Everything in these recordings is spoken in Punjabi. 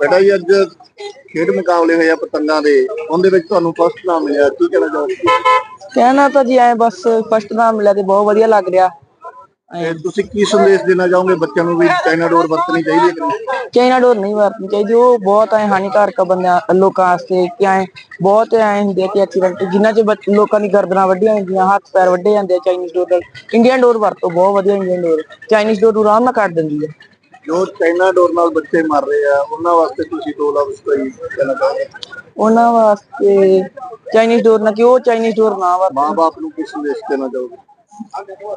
ਬੇਟਾ ਜੀ ਅੱਜ ਖੇਡ ਮੁਕਾਬਲੇ ਹੋਏ ਆ ਪਤੰਗਾਂ ਦੇ। ਉਹਦੇ ਵਿੱਚ ਤੁਹਾਨੂੰ ਫਸਟ ਨਾਮ ਮਿਲਿਆ ਕੀ ਕਹਿਣਾ ਚਾਹੋਗੇ? ਕਹਿਣਾ ਤਾਂ ਜੀ ਐ ਬਸ ਫਸਟ ਨਾਮ ਮਿਲਿਆ ਤੇ ਬਹੁਤ ਵਧੀਆ ਲੱਗ ਰਿਹਾ। ਤੇ ਤੁਸੀਂ ਕੀ ਸੰਦੇਸ਼ ਦੇਣਾ ਚਾਹੋਗੇ ਬੱਚਿਆਂ ਨੂੰ ਵੀ ਚਾਈਨਾ ਡੋਰ ਵਰਤਣੀ ਚਾਹੀਦੀ ਹੈ ਕਿ ਨਹੀਂ? ਚਾਈਨਾ ਡੋਰ ਨਹੀਂ ਵਰਤਣੀ ਚਾਹੀਦੀ ਉਹ ਬਹੁਤ ਐ ਹਾਨੀਕਾਰਕ ਆ ਬੰਦਿਆਂ ਲੋਕਾਂ ਵਾਸਤੇ ਕਿ ਐ ਬਹੁਤ ਐ ਹੁੰਦੇ ਆ ਕਿ ਐਕਸੀਡੈਂਟ ਜਿਨ੍ਹਾਂ ਚ ਬੱਚ- ਲੋਕਾਂ ਦੀ ਗਰਦਨਾਂ ਵੱਡੀਆਂ ਹੁੰਦੀਆਂ ਹੱਥ ਪੈਰ ਵੱਡੇ ਜਾਂਦੇ ਆ ਚਾਈਨੀਜ਼ ਡੋਰ ਨਾਲ ਇੰਡੀਅਨ ਡੋਰ ਵਰਤੋ ਬਹੁਤ ਵਧੀਆ ਇੰਡੀਅਨ ਡੋਰ। ਚਾਈਨੀਜ਼ ਡੋਰ ਨੂੰ ਆਰਾਮ ਨਾਲ ਕੱਟ ਦਿੰਦੀ ਹੈ ਜੋ ਚਾਈਨਾ ਡੋਰ ਨਾਲ ਬੱਚੇ ਮਰ ਰਹੇ ਆ ਉਹਨਾਂ ਵਾਸਤੇ ਤੁਸੀਂ ਦੋ ਲਫ਼ਜ਼ ਕੋਈ ਕਹਿਣਾ ਚਾਹੋਗੇ ਉਹਨਾਂ ਵਾਸਤੇ ਚਾਈਨੀਜ਼ ਡੋਰ ਨਾ ਕਿ ਉਹ ਚਾਈਨੀਜ਼ ਡੋਰ ਨਾ ਵਰਤੋ ਮਾਂ-ਬਾਪ ਨੂੰ ਕੀ ਸੰਦੇਸ਼ ਦੇਣਾ ਚਾਹੋਗੇ?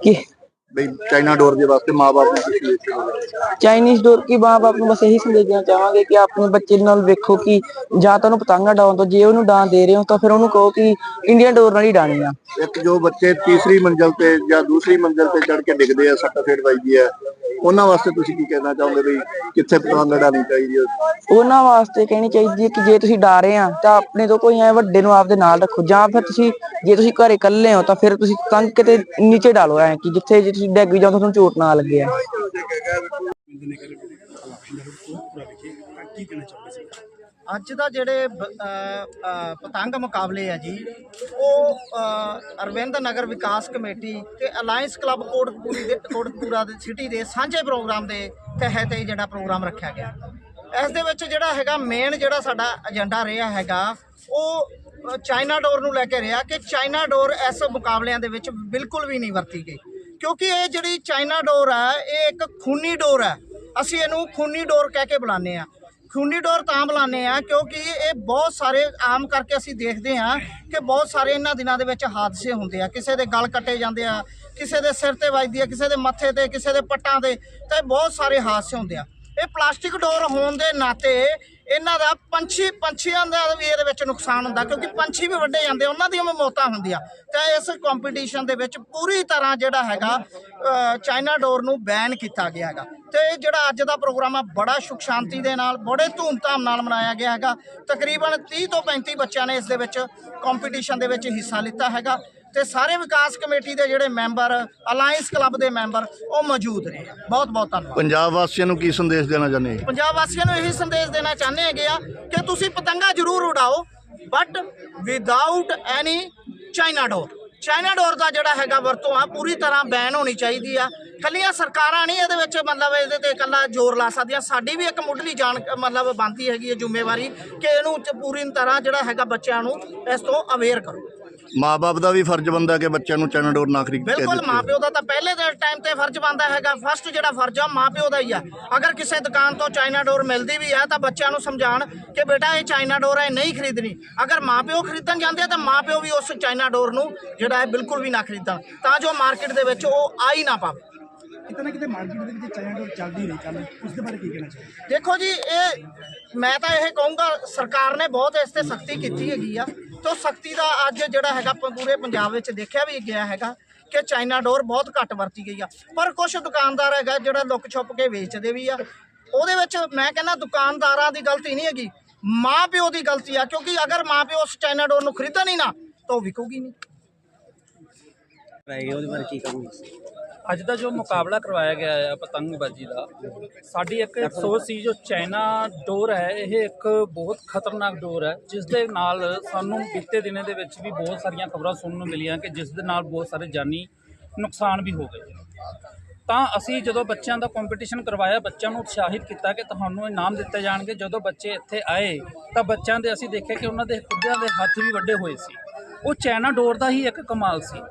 ਕਿ? ਬਈ ਚਾਈਨਾ ਡੋਰ ਦੇ ਵਾਸਤੇ ਮਾਂ-ਬਾਪ ਨੂੰ ਕੀ ਸੰਦੇਸ਼ ਦੇਣਾ ਚਾਈਨੀਜ਼ ਡੋਰ ਕੀ ਮਾਂ ਬਾਪ ਨੂੰ ਬਸ ਇਹੀ ਸੰਦੇਸ਼ ਦੇਣਾ ਚਾਹਾਂਗੇ ਕਿ ਆਪਣੇ ਬੱਚੇ ਨਾਲ ਵੇਖੋ ਕਿ ਜਾਂ ਤਾਂ ਉਹਨੂੰ ਪਤੰਗਾ ਡਾਉਣ ਤੋਂ ਜੇ ਉਹਨੂੰ ਡਾਂ ਦੇ ਰਹੇ ਹੋ ਤਾਂ ਫਿਰ ਉਹਨੂੰ ਕਹੋ ਕਿ ਇੰਡੀਅਨ ਡੋਰ ਨਾਲ ਹੀ ਡਾਣੀ ਆ। ਇੱਕ ਜੋ ਬੱਚੇ ਤੀਸਰੀ ਮੰਜ਼ਲ ਤੇ ਜਾਂ ਦੂਸਰੀ ਮੰਜ਼ਲ ਤੇ ਚੜ ਕੇ ਡਿੱਗਦੇ ਆ ਸੱਟ ਫੇਟ ਵੱਜਦੀ ਹੈ ਉਹਨਾਂ ਵਾਸਤੇ ਤੁਸੀਂ ਕੀ ਕਹਿਣਾ ਚਾਹੋਗੇ ਵੀ ਕਿੱਥੇ ਪਤੰਗ ਲੜਾਉਣੀ ਚਾਹੀਦੀ ਹੈ? ਉਹਨਾਂ ਵਾਸਤੇ ਕਹਿਣੀ ਚਾਹੀਦੀ ਹੈ ਕਿ ਜੇ ਤੁਸੀਂ ਡਾਰੇ ਆ ਤਾਂ ਆਪਣੇ ਤੋਂ ਕੋਈ ਐ ਵੱਡੇ ਨੂੰ ਆਪਦੇ ਨਾਲ ਰੱਖੋ। ਜਾਂ ਫਿਰ ਤੁਸੀਂ ਜੇ ਤੁਸੀਂ ਘਰੇ ਇਕੱਲੇ ਹੋ ਤਾਂ ਫਿਰ ਤੁਸੀਂ ਤੰਗ ਕਿਤੇ ਨੀਚੇ ਡਾਲੋ ਐ ਕਿ ਜਿੱਥੇ ਜੇ ਤੁਸੀਂ ਡਿੱਗ ਵੀ ਜਾਓ ਤੁਹਾਨੂੰ ਚੋਟ ਨਾ ਲੱਗੇ ਆ ਅੱਜ ਦਾ ਜਿਹੜੇ ਪਤੰਗ ਮੁਕਾਬਲੇ ਆ ਜੀ, ਉਹ ਅਰਵਿੰਦ ਨਗਰ ਵਿਕਾਸ ਕਮੇਟੀ ਤੇ ਅਲਾਈਅੰਸ ਕਲੱਬ ਕੋਟਕਪੂਰੀ ਦੇ, ਕੋਟਕਪੂਰਾ ਦੇ ਸਿਟੀ ਦੇ ਸਾਂਝੇ ਪ੍ਰੋਗਰਾਮ ਦੇ ਤਹਿਤ ਇਹ ਜਿਹੜਾ ਪ੍ਰੋਗਰਾਮ ਰੱਖਿਆ ਗਿਆ। ਇਸ ਦੇ ਵਿੱਚ ਜਿਹੜਾ ਹੈਗਾ ਮੇਨ ਜਿਹੜਾ ਸਾਡਾ ਏਜੰਡਾ ਰਿਹਾ ਹੈਗਾ, ਉਹ ਚਾਈਨਾ ਡੋਰ ਨੂੰ ਲੈ ਕੇ ਰਿਹਾ ਕਿ ਚਾਈਨਾ ਡੋਰ ਇਸ ਮੁਕਾਬਲਿਆਂ ਦੇ ਵਿੱਚ ਬਿਲਕੁਲ ਵੀ ਨਹੀਂ ਵਰਤੀ ਗਈ। ਕਿਉਂਕਿ ਇਹ ਜਿਹੜੀ ਚਾਈਨਾ ਡੋਰ ਹੈ ਇਹ ਇੱਕ ਖੂਨੀ ਡੋਰ ਹੈ ਅਸੀਂ ਇਹਨੂੰ ਖੂਨੀ ਡੋਰ ਕਹਿ ਕੇ ਬੁਲਾਉਂਦੇ ਆ ਖੂਨੀ ਡੋਰ ਤਾਂ ਬੁਲਾਉਂਦੇ ਆ ਕਿਉਂਕਿ ਇਹ ਬਹੁਤ ਸਾਰੇ ਆਮ ਕਰਕੇ ਅਸੀਂ ਦੇਖਦੇ ਆ ਕਿ ਬਹੁਤ ਸਾਰੇ ਇਹਨਾਂ ਦਿਨਾਂ ਦੇ ਵਿੱਚ ਹਾਦਸੇ ਹੁੰਦੇ ਆ। ਕਿਸੇ ਦੇ ਗਲ ਕੱਟੇ ਜਾਂਦੇ ਆ, ਕਿਸੇ ਦੇ ਸਿਰ ਤੇ ਵੱਜਦੀ ਆ, ਕਿਸੇ ਦੇ ਮੱਥੇ ਤੇ, ਕਿਸੇ ਦੇ ਪੱਟਾਂ ਤੇ ਤੇ ਬਹੁਤ ਸਾਰੇ ਹਾਦਸੇ ਹੁੰਦੇ ਆ। ਇਹ ਪਲਾਸਟਿਕ ਡੋਰ ਹੋਣ ਦੇ ਨਾਤੇ ਇਹਨਾਂ ਦਾ ਪੰਛੀ, ਪੰਛੀਆਂ ਦਾ ਵੀ ਇਹਦੇ ਵਿੱਚ ਨੁਕਸਾਨ ਹੁੰਦਾ, ਕਿਉਂਕਿ ਪੰਛੀ ਵੀ ਵੱਡੇ ਜਾਂਦੇ ਉਹਨਾਂ ਦੀਆਂ ਵੀ ਮੌਤਾਂ ਹੁੰਦੀਆਂ। ਤਾਂ ਇਸ ਕੰਪੀਟੀਸ਼ਨ ਦੇ ਵਿੱਚ ਪੂਰੀ ਤਰ੍ਹਾਂ ਜਿਹੜਾ ਹੈਗਾ ਚਾਈਨਾ ਡੋਰ ਨੂੰ ਬੈਨ ਕੀਤਾ ਗਿਆ ਹੈਗਾ। ਤੇ ਇਹ ਜਿਹੜਾ ਅੱਜ ਦਾ ਪ੍ਰੋਗਰਾਮ ਆ, ਬੜਾ ਸੁਖ ਸ਼ਾਂਤੀ ਦੇ ਨਾਲ, ਬੜੇ ਧੂਮਧਾਮ ਨਾਲ ਮਨਾਇਆ ਗਿਆ ਹੈਗਾ। ਤਕਰੀਬਨ 30 ਤੋਂ 35 ਬੱਚਿਆਂ ਨੇ ਇਸ ਦੇ ਵਿੱਚ ਕੰਪੀਟੀਸ਼ਨ ਦੇ ਵਿੱਚ ਹਿੱਸਾ ਲਿੱਤਾ ਹੈਗਾ। ਤੇ ਸਾਰੇ ਵਿਕਾਸ ਕਮੇਟੀ ਦੇ ਜਿਹੜੇ ਮੈਂਬਰ ਅਲਾਈਅੰਸ ਕਲੱਬ ਦੇ ਮੈਂਬਰ ਉਹ ਮੌਜੂਦ ਨੇ। ਬਹੁਤ ਬਹੁਤ ਧੰਨਵਾਦ। ਪੰਜਾਬ ਵਾਸੀਆਂ ਨੂੰ ਕੀ ਸੰਦੇਸ਼ ਦੇਣਾ ਚਾਹੁੰਦੇ ਆ ਪੰਜਾਬ ਵਾਸੀਆਂ ਨੂੰ ਇਹੀ ਸੰਦੇਸ਼ ਦੇਣਾ ਚਾਹੁੰਦੇ ਹੈਗੇ ਆ ਕਿ ਤੁਸੀਂ ਪਤੰਗਾ ਜ਼ਰੂਰ ਉਡਾਓ ਬਟ ਵਿਦਆਊਟ ਐਨੀ ਚਾਈਨਾ ਡੋਰ ਚਾਈਨਾ ਡੋਰ ਦਾ ਜਿਹੜਾ ਹੈਗਾ ਵਰਤੋਂ ਆ ਪੂਰੀ ਤਰ੍ਹਾਂ ਬੈਨ ਹੋਣੀ ਚਾਹੀਦੀ ਆ। ਕੱਲੀਆਂ ਸਰਕਾਰਾਂ ਨਹੀਂ ਇਹਦੇ ਵਿੱਚ ਮਤਲਬ ਇਹਦੇ ਤੇ ਇਕੱਲਾ ਜ਼ੋਰ ਲਾ ਸਕਦੀਆਂ। ਸਾਡੀ ਵੀ ਇੱਕ ਮੁੱਢਲੀ ਜਾਣ ਮਤਲਬ ਬਣਦੀ ਹੈਗੀ ਹੈ ਜ਼ਿੰਮੇਵਾਰੀ ਕਿ ਇਹਨੂੰ ਪੂਰੀ ਤਰ੍ਹਾਂ ਜਿਹੜਾ ਹੈਗਾ ਬੱਚਿਆਂ ਨੂੰ ਇਸ ਤੋਂ ਅਵੇਅਰ ਕਰੋ। ਮਾਪੇ ਦਾ ਵੀ ਫਰਜ਼ ਬੰਦਾ ਕਿ ਬੱਚਿਆਂ ਨੂੰ ਚਾਈਨਾ ਡੋਰ ਨਾ ਖਰੀਦ ਕੇ ਬਿਲਕੁਲ ਦਿੱਤੀ ਮਾਪਿਓ ਦਾ ਤਾਂ ਪਹਿਲੇ ਦੇ ਟਾਈਮ ਤੇ ਫਰਜ਼ ਬਣਦਾ ਹੈਗਾ। ਫਸਟ ਜਿਹੜਾ ਫਰਜ਼ ਆ ਮਾਪਿਓ ਦਾ ਹੀ ਆ। ਅਗਰ ਕਿਸੇ ਦੁਕਾਨ ਤੋਂ ਚਾਈਨਾ ਡੋਰ ਮਿਲਦੀ ਵੀ ਹੈ ਤਾਂ ਬੱਚਿਆਂ ਨੂੰ ਸਮਝਾਉਣ ਕਿ ਬੇਟਾ ਇਹ ਚਾਈਨਾ ਡੋਰ ਹੈ ਨਹੀਂ ਖਰੀਦਣੀ। ਅਗਰ ਮਾਪਿਓ ਖਰੀਦਣ ਜਾਂਦੇ ਆ ਤਾਂ ਮਾਪਿਓ ਵੀ ਉਸ ਚਾਈਨਾ ਡੋਰ ਨੂੰ ਜਿਹੜਾ ਹੈ ਬਿਲਕੁਲ ਵੀ ਨਾ ਖਰੀਦਣ। ਤਾਂ ਜੋ ਮਾਰਕੀਟ ਦੇ ਵਿੱਚ ਉਹ ਆ ਹੀ ਨਾ ਪਾਵੇ। ਕਿਤੇ ਨਾ ਕਿਤੇ ਮਾਰਕੀਟ ਦੇ ਵਿੱਚ ਚਾਈਨਾ ਡੋਰ ਚੱਲਦੀ ਨਹੀਂ ਚੱਲ ਉਸ ਦੇ ਬਾਰੇ ਕੀ ਕਹਿਣਾ ਚਾਹੀਦਾ ਦੇਖੋ ਜੀ ਇਹ ਮੈਂ ਤਾਂ ਇਹ ਕਹੂੰਗਾ ਸਰਕਾਰ ਨੇ ਬਹੁਤ ਇਸ ਤੇ ਸਖਤੀ ਕੀਤੀ ਹੈਗੀ ਆ। ਤੋਂ ਸਖਤੀ ਦਾ ਅੱਜ ਜਿਹੜਾ ਹੈਗਾ ਪ- ਪੂਰੇ ਪੰਜਾਬ ਵਿੱਚ ਦੇਖਿਆ ਵੀ ਗਿਆ ਹੈਗਾ ਕਿ ਚਾਈਨਾ ਡੋਰ ਬਹੁਤ ਘੱਟ ਵਰਤੀ ਗਈ ਆ। ਪਰ ਕੁਝ ਦੁਕਾਨਦਾਰ ਹੈਗਾ ਜਿਹੜਾ ਲੁੱਕ ਛੁਪ ਕੇ ਵੇਚਦੇ ਵੀ ਆ। ਉਹਦੇ ਵਿੱਚ ਮੈਂ ਕਹਿੰਦਾ ਦੁਕਾਨਦਾਰਾਂ ਦੀ ਗਲਤੀ ਨਹੀਂ ਹੈਗੀ, ਮਾਂ ਪਿਓ ਦੀ ਗਲਤੀ ਆ, ਕਿਉਂਕਿ ਅਗਰ ਮਾਂ ਪਿਓ ਉਸ ਚਾਈਨਾ ਡੋਰ ਨੂੰ ਖਰੀਦਣ ਹੀ ਨਾ, ਤਾਂ ਉਹ ਵਿਕੂਗੀ ਨਹੀਂ। ਅੱਜ ਦਾ ਜੋ ਮੁਕਾਬਲਾ ਕਰਵਾਇਆ ਗਿਆ ਹੈ ਪਤੰਗਬਾਜ਼ੀ ਦਾ, ਸਾਡੀ ਇੱਕ ਸੋਚ ਸੀ ਜੋ ਚਾਈਨਾ ਡੋਰ ਹੈ, ਇਹ ਇੱਕ ਬਹੁਤ ਖਤਰਨਾਕ ਡੋਰ ਹੈ, ਜਿਸ ਦੇ ਨਾਲ ਸਾਨੂੰ ਬੀਤੇ ਦਿਨਾਂ ਦੇ ਵਿੱਚ ਵੀ ਬਹੁਤ ਸਾਰੀਆਂ ਖਬਰਾਂ ਸੁਣਨ ਨੂੰ ਮਿਲੀਆਂ ਕਿ ਜਿਸ ਦੇ ਨਾਲ ਬਹੁਤ ਸਾਰੇ ਜਾਨੀ ਨੁਕਸਾਨ ਵੀ ਹੋ ਗਏ। ਤਾਂ ਅਸੀਂ ਜਦੋਂ ਬੱਚਿਆਂ ਦਾ ਕੰਪੀਟੀਸ਼ਨ ਕਰਵਾਇਆ, ਬੱਚਿਆਂ ਨੂੰ ਉਤਸ਼ਾਹਿਤ ਕੀਤਾ ਕਿ ਤੁਹਾਨੂੰ ਇਨਾਮ ਦਿੱਤੇ ਜਾਣਗੇ, ਜਦੋਂ ਬੱਚੇ ਇੱਥੇ ਆਏ, ਤਾਂ ਬੱਚਿਆਂ ਦੇ ਅਸੀਂ ਦੇਖਿਆ ਕਿ ਉਹਨਾਂ ਦੇ ਖੁੱਦਿਆਂ ਦੇ ਹੱਥ ਵੀ ਵੱਡੇ ਹੋਏ ਸੀ। ਉਹ ਚਾਈਨਾ ਡੋਰ ਦਾ ਹੀ ਇੱਕ ਕਮਾਲ ਸੀ।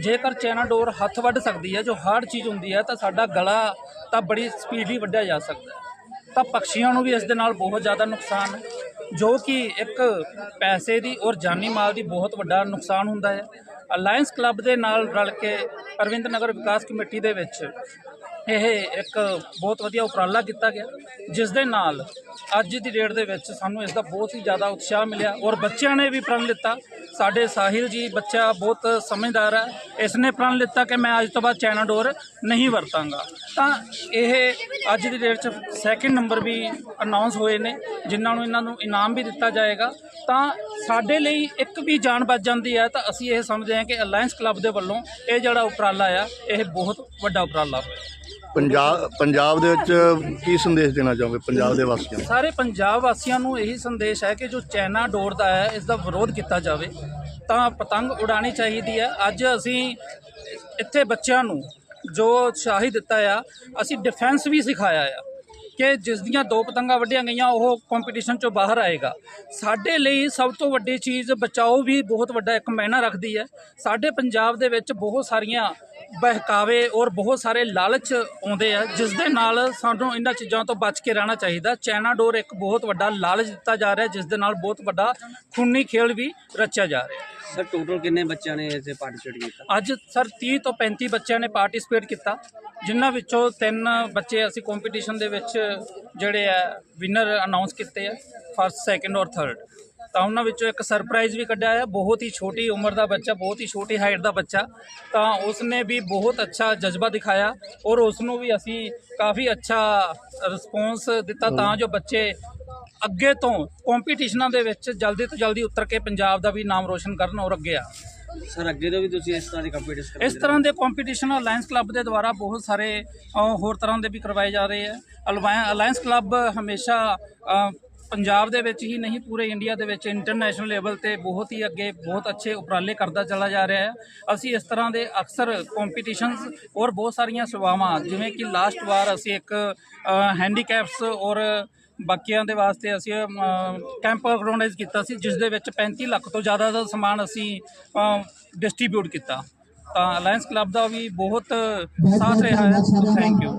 ਜੇਕਰ ਚੈਨਾ ਡੋਰ ਹੱਥ ਵੱਢ ਸਕਦੀ ਹੈ, ਜੋ ਹਾਰਡ ਚੀਜ਼ ਹੁੰਦੀ ਹੈ, ਤਾਂ ਸਾਡਾ ਗਲਾ ਤਾਂ ਬੜੀ ਸਪੀਡਲੀ ਵੱਢਿਆ ਜਾ ਸਕਦਾ ਹੈ। ਤਾਂ ਪੰਛੀਆਂ ਨੂੰ ਵੀ ਇਸ ਦੇ ਨਾਲ ਬਹੁਤ ਜ਼ਿਆਦਾ ਨੁਕਸਾਨ ਹੈ, ਜੋ ਕਿ ਇੱਕ ਪੈਸੇ ਦੀ ਔਰ ਜਾਨੀ ਮਾਲ ਦੀ ਬਹੁਤ ਵੱਡਾ ਨੁਕਸਾਨ ਹੁੰਦਾ ਹੈ। ਅਲਾਈਅੰਸ ਕਲੱਬ ਦੇ ਨਾਲ ਰਲ ਕੇ ਅਰਵਿੰਦ ਨਗਰ ਵਿਕਾਸ ਕਮੇਟੀ ਦੇ ਵਿੱਚ ਇਹ ਇੱਕ ਬਹੁਤ ਵਧੀਆ ਉਪਰਾਲਾ ਕੀਤਾ ਗਿਆ, ਜਿਸ ਦੇ ਨਾਲ ਅੱਜ ਦੀ ਡੇਟ ਦੇ ਵਿੱਚ ਸਾਨੂੰ ਇਸ ਦਾ ਬਹੁਤ ਹੀ ਜ਼ਿਆਦਾ ਉਤਸ਼ਾਹ ਮਿਲਿਆ ਔਰ ਬੱਚਿਆਂ ਨੇ ਵੀ ਪ੍ਰਣ ਲਿੱਤਾ। ਸਾਡੇ ਸਾਹਿਲ ਜੀ ਬੱਚਾ ਬਹੁਤ ਸਮਝਦਾਰ ਹੈ, ਇਸ ਨੇ ਪ੍ਰਣ ਲਿੱਤਾ ਕਿ ਮੈਂ ਅੱਜ ਤੋਂ ਬਾਅਦ ਚਾਈਨਾ ਡੋਰ ਨਹੀਂ ਵਰਤਾਂਗਾ। ਤਾਂ ਇਹ ਅੱਜ ਦੀ ਡੇਟ 'ਚ ਸੈਕਿੰਡ ਨੰਬਰ ਵੀ ਅਨਾਉਂਸ ਹੋਏ ਨੇ, ਜਿਨ੍ਹਾਂ ਨੂੰ ਇਹਨਾਂ ਨੂੰ ਇਨਾਮ ਵੀ ਦਿੱਤਾ ਜਾਏਗਾ। ਤਾਂ ਸਾਡੇ ਲਈ ਇੱਕ ਵੀ ਜਾਨ ਬਚ ਜਾਂਦੀ ਹੈ, ਤਾਂ ਅਸੀਂ ਇਹ ਸਮਝਦੇ ਹਾਂ ਕਿ ਅਲਾਈਅੰਸ ਕਲੱਬ ਦੇ ਵੱਲੋਂ ਇਹ ਜਿਹੜਾ ਉਪਰਾਲਾ ਆ, ਇਹ ਬਹੁਤ ਵੱਡਾ ਉਪਰਾਲਾ ਹੋਇਆ। ਪੰਜਾਬ ਪੰਜਾਬ ਦੇ ਵਿੱਚ ਕੀ ਸੰਦੇਸ਼ ਦੇਣਾ ਚਾਹੋਗੇ ਪੰਜਾਬ ਦੇ ਵਾਸੀਆਂ ਨੂੰ? ਸਾਰੇ ਪੰਜਾਬ ਵਾਸੀਆਂ ਨੂੰ ਇਹੀ ਸੰਦੇਸ਼ ਹੈ ਕਿ ਜੋ ਚਾਈਨਾ ਡੋਰ ਦਾ ਹੈ, ਇਸ ਦਾ ਵਿਰੋਧ ਕੀਤਾ ਜਾਵੇ, ਤਾਂ ਪਤੰਗ ਉਡਾਣੀ ਚਾਹੀਦੀ ਹੈ। ਅੱਜ ਅਸੀਂ ਇੱਥੇ ਬੱਚਿਆਂ ਨੂੰ ਜੋ ਉਤਸ਼ਾਹੀ ਦਿੱਤਾ ਆ, ਅਸੀਂ ਡਿਫੈਂਸ ਵੀ ਸਿਖਾਇਆ ਆ ਕਿ ਜਿਸ ਦੀਆਂ ਦੋ ਪਤੰਗਾਂ ਵੱਢੀਆਂ ਗਈਆਂ, ਉਹ ਕੰਪੀਟੀਸ਼ਨ ਚੋਂ ਬਾਹਰ ਆਏਗਾ। ਸਾਡੇ ਲਈ ਸਭ ਤੋਂ ਵੱਡੀ ਚੀਜ਼ ਬਚਾਓ ਵੀ ਬਹੁਤ ਵੱਡਾ ਇੱਕ ਮਾਇਨਾ ਰੱਖਦੀ ਹੈ। ਸਾਡੇ ਪੰਜਾਬ ਦੇ ਵਿੱਚ ਬਹੁਤ ਸਾਰੀਆਂ ਬਹਿਕਾਵੇ ਔਰ ਬਹੁਤ ਸਾਰੇ ਲਾਲਚ ਆਉਂਦੇ ਆ ਜਿਸ ਦੇ ਨਾਲ ਸਾਨੂੰ ਇਹਨਾਂ ਚੀਜ਼ਾਂ ਤੋਂ ਬਚ ਕੇ ਰਹਿਣਾ ਚਾਹੀਦਾ। ਚਾਈਨਾ ਡੋਰ ਇੱਕ ਬਹੁਤ ਵੱਡਾ ਲਾਲਚ ਦਿੱਤਾ ਜਾ ਰਿਹਾ ਜਿਸ ਦੇ ਨਾਲ ਬਹੁਤ ਵੱਡਾ ਖੂਨੀ ਖੇਲ ਵੀ ਰਚਿਆ ਜਾ ਰਿਹਾ। ਸਰ ਟੋਟਲ ਕਿੰਨੇ ਬੱਚਿਆਂ ਨੇ ਇਸ ਪਾਰਟਿਸਿਪੇਟ ਕੀਤਾ? ਅੱਜ ਸਰ 30 ਤੋਂ 35 ਬੱਚਿਆਂ ਨੇ ਪਾਰਟਿਸਿਪੇਟ ਕੀਤਾ ਜਿਨ੍ਹਾਂ ਵਿੱਚੋਂ ਤਿੰਨ ਬੱਚੇ ਅਸੀਂ ਕੰਪੀਟੀਸ਼ਨ ਦੇ ਵਿੱਚ ਜਿਹੜੇ ਆ ਵਿਨਰ ਅਨਾਉਂਸ ਕੀਤੇ ਆ ਫਸਟ ਸੈਕੰਡ ਔਰ ਥਰਡ ਤਾਂ ਉਹਨਾਂ ਵਿੱਚੋਂ ਇੱਕ ਸਰਪ੍ਰਾਈਜ਼ ਵੀ ਕੱਢਿਆ ਹੈ ਬਹੁਤ ਹੀ ਛੋਟੀ ਉਮਰ ਦਾ ਬੱਚਾ ਬਹੁਤ ਹੀ ਛੋਟੀ ਹਾਈਟ ਦਾ ਬੱਚਾ। ਤਾਂ ਉਸਨੇ ਵੀ ਬਹੁਤ ਅੱਛਾ ਜਜ਼ਬਾ ਦਿਖਾਇਆ ਔਰ ਉਸ ਨੂੰ ਵੀ ਅਸੀਂ ਕਾਫੀ ਅੱਛਾ ਰਿਸਪੌਂਸ ਦਿੱਤਾ ਤਾਂ ਜੋ ਬੱਚੇ ਅੱਗੇ ਤੋਂ ਕੰਪੀਟੀਸ਼ਨਾਂ ਦੇ ਵਿੱਚ ਜਲਦੀ ਤੋਂ ਜਲਦੀ ਉਤਰ ਕੇ ਪੰਜਾਬ ਦਾ ਵੀ ਨਾਮ ਰੋਸ਼ਨ ਕਰਨ ਔਰ ਅੱਗੇ ਆ। ਸਰ ਅੱਗੇ ਤੋਂ ਵੀ ਤੁਸੀਂ ਇਸ ਤਰ੍ਹਾਂ ਦੀ ਕੰਪੀਟੀਸ਼ਨ ਇਸ ਤਰ੍ਹਾਂ ਦੇ ਕੰਪੀਟੀਸ਼ਨ ਅਲਾਈਅੰਸ ਕਲੱਬ ਦੇ ਦੁਆਰਾ ਬਹੁਤ ਸਾਰੇ ਹੋਰ ਤਰ੍ਹਾਂ ਦੇ ਵੀ ਕਰਵਾਏ ਜਾ ਰਹੇ ਹੈ ਅਲਾਈਅੰਸ ਕਲੱਬ ਹਮੇਸ਼ਾ ਪੰਜਾਬ ਦੇ ਵਿੱਚ ਹੀ ਨਹੀਂ ਪੂਰੇ ਇੰਡੀਆ ਦੇ ਵਿੱਚ ਇੰਟਰਨੈਸ਼ਨਲ ਲੈਵਲ ਤੇ ਬਹੁਤ ਹੀ ਅੱਗੇ ਬਹੁਤ ਅੱਛੇ ਉਪਰਾਲੇ ਕਰਦਾ ਚਲਾ ਜਾ ਰਿਹਾ ਹੈ। ਅਸੀਂ ਇਸ ਤਰ੍ਹਾਂ ਦੇ ਅਕਸਰ ਕੰਪੀਟੀਸ਼ਨਸ ਔਰ ਬਹੁਤ ਸਾਰੀਆਂ ਸੇਵਾਵਾਂ ਜਿਵੇਂ ਕਿ ਲਾਸਟ ਵਾਰ ਅਸੀਂ ਇੱਕ ਹੈਂਡੀਕੈਪਸ ਔਰ ਬਾਕੀਆਂ ਦੇ ਵਾਸਤੇ ਅਸੀਂ ਕੈਂਪ ਆਰਗੇਨਾਈਜ਼ ਕੀਤਾ ਸੀ ਜਿਸ ਦੇ ਵਿੱਚ 35 ਲੱਖ ਤੋਂ ਜ਼ਿਆਦਾ ਦਾ ਸਮਾਨ ਅਸੀਂ ਡਿਸਟ੍ਰੀਬਿਊਟ ਕੀਤਾ। ਤਾਂ ਅਲਾਈਅੰਸ ਕਲੱਬ ਦਾ ਵੀ ਬਹੁਤ ਸਾਥ ਰਿਹਾ ਹੈ। Thank you